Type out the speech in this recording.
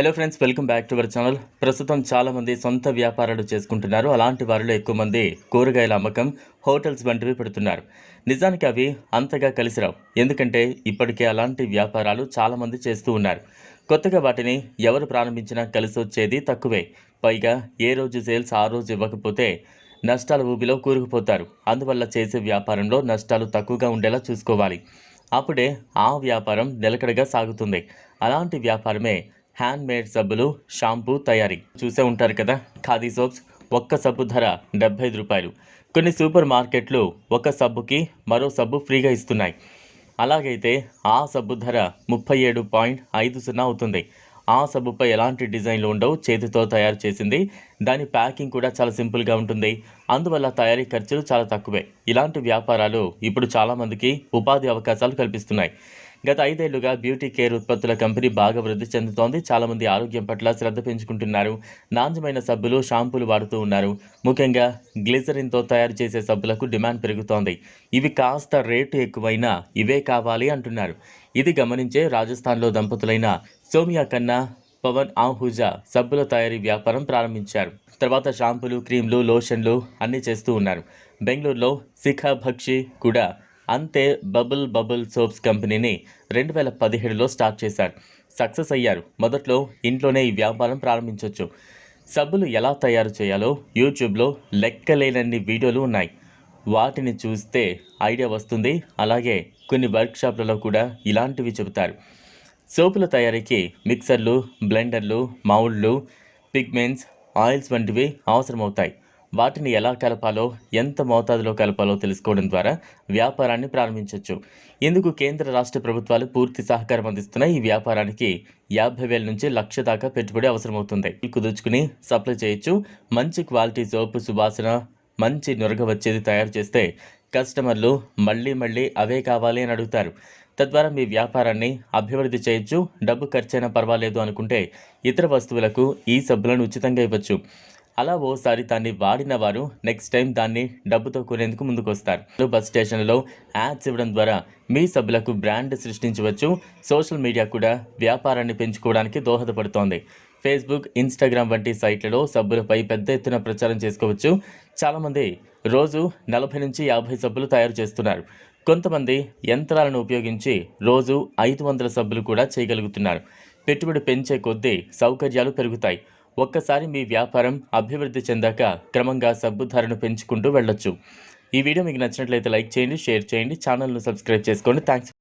Hello friends welcome back to our channel ప్రస్తుతం చాలామంది సొంత వ్యాపారాలు చేసుకుంటున్నారు. అలాంటి వారిలో ఎక్కువ మంది కూరగాయల అమ్మకం హోటల్స్ వంటివి పెడుతున్నారు. నిజానికి అవి అంతగా కలిసిరావు. ఎందుకంటే ఇప్పటికే అలాంటి వ్యాపారాలు చాలామంది చేస్తూ ఉన్నారు. కొత్తగా వాటిని ఎవరు ప్రారంభించినా కలిసి వచ్చేది తక్కువే. పైగా ఏ రోజు సేల్స్ ఆ రోజు ఇవ్వకపోతే నష్టాల ఊబిలో కూరుకుపోతారు. అందువల్ల చేసే వ్యాపారంలో నష్టాలు తక్కువగా ఉండేలా చూసుకోవాలి. అప్పుడే ఆ వ్యాపారం నిలకడగా సాగుతుంది. అలాంటి వ్యాపారమే హ్యాండ్ మేడ్ సబ్బులు షాంపూ తయారీ చూసే ఉంటారు కదా. ఖాదీ సోప్స్ ఒక్క సబ్బు ధర డెబ్బై ఐదు రూపాయలు. కొన్ని సూపర్ మార్కెట్లు ఒక సబ్బుకి మరో సబ్బు ఫ్రీగా ఇస్తున్నాయి. అలాగైతే ఆ సబ్బు ధర ముప్పై ఏడు పాయింట్ ఐదు సున్నా అవుతుంది. ఆ సబ్బుపై ఎలాంటి డిజైన్లు ఉండవు చేతితో తయారు చేసింది. దాని ప్యాకింగ్ కూడా చాలా సింపుల్గా ఉంటుంది. అందువల్ల తయారీ ఖర్చులు చాలా తక్కువే. ఇలాంటి వ్యాపారాలు ఇప్పుడు చాలామందికి ఉపాధి అవకాశాలు కల్పిస్తున్నాయి. గత ఐదేళ్ళుగా బ్యూటీ కేర్ ఉత్పత్తుల కంపెనీ బాగా వృద్ధి చెందుతోంది. చాలామంది ఆరోగ్యం పట్ల శ్రద్ధ పెంచుకుంటున్నారు. నాణ్యమైన సబ్బులు షాంపూలు వాడుతూ ఉన్నారు. ముఖ్యంగా గ్లిజరిన్తో తయారు చేసే సబ్బులకు డిమాండ్ పెరుగుతోంది. ఇవి కాస్త రేటు ఎక్కువైనా ఇవే కావాలి అంటున్నారు. ఇది గమనించే రాజస్థాన్లో దంపతులైన సోమియా కన్నా పవన్ ఆహూజా సబ్బుల తయారీ వ్యాపారం ప్రారంభించారు. తర్వాత షాంపూలు క్రీమ్లు లోషన్లు అన్నీ చేస్తూ ఉన్నారు. బెంగళూరులో శిఖా భక్షి కూడా అంతే బబుల్ బబుల్ సోప్స్ కంపెనీని రెండు వేల పదిహేడులో స్టార్ట్ చేశారు. సక్సెస్ అయ్యారు. మొదట్లో ఇంట్లోనే ఈ వ్యాపారం ప్రారంభించవచ్చు సబ్బులు ఎలా తయారు చేయాలో యూట్యూబ్లో లెక్కలేనన్ని వీడియోలు ఉన్నాయి. వాటిని చూస్తే ఐడియా వస్తుంది. అలాగే కొన్ని వర్క్షాప్లలో కూడా ఇలాంటివి చెబుతారు. సోపుల తయారీకి మిక్సర్లు బ్లెండర్లు మౌల్డ్లు పిగ్మెంట్స్ ఆయిల్స్ వంటివి అవసరమవుతాయి. వాటిని ఎలా కలపాలో ఎంత మోతాదులో కలపాలో తెలుసుకోవడం ద్వారా వ్యాపారాన్ని ప్రారంభించవచ్చు ఇందుకు కేంద్ర రాష్ట్ర ప్రభుత్వాలు పూర్తి సహకారం అందిస్తున్న ఈ వ్యాపారానికి యాభై వేల నుంచి లక్ష దాకా పెట్టుబడి అవసరమవుతుంది. కుదుర్చుకుని సప్లై చేయొచ్చు. మంచి క్వాలిటీ సోపు సువాసన మంచి నురగ వచ్చేది తయారు చేస్తే కస్టమర్లు మళ్ళీ మళ్ళీ అవే కావాలి అని అడుగుతారు. తద్వారా మీ వ్యాపారాన్ని అభివృద్ధి చేయొచ్చు. డబ్బు ఖర్చైనా పర్వాలేదు అనుకుంటే ఇతర వస్తువులకు ఈ సబ్బులను ఉచితంగా ఇవ్వచ్చు. అలా ఓసారి దాన్ని వాడిన వారు నెక్స్ట్ టైం దాన్ని డబ్బుతో కొనేందుకు ముందుకొస్తారు. బస్ స్టేషన్లలో యాడ్స్ ఇవ్వడం ద్వారా మీ సభ్యులకు బ్రాండ్ సృష్టించవచ్చు. సోషల్ మీడియా కూడా వ్యాపారాన్ని పెంచుకోవడానికి దోహదపడుతోంది. ఫేస్బుక్ ఇన్స్టాగ్రామ్ వంటి సైట్లలో సబ్బులపై పెద్ద ఎత్తున ప్రచారం చేసుకోవచ్చు. చాలామంది రోజు నలభై నుంచి యాభై సబ్బులు తయారు చేస్తున్నారు. కొంతమంది యంత్రాలను ఉపయోగించి రోజు ఐదు వందల సబ్బులు కూడా చేయగలుగుతున్నారు. పెట్టుబడి పెంచే కొద్దీ సౌకర్యాలు పెరుగుతాయి. ఒక్కసారి మీ వ్యాపారం అభివృద్ధి చెందాక క్రమంగా సబ్బు ధరను పెంచుకుంటూ వెళ్ళొచ్చు. ఈ వీడియో మీకు నచ్చినట్లయితే లైక్ చేయండి షేర్ చేయండి ఛానల్ను సబ్స్క్రైబ్ చేసుకోండి. థ్యాంక్స్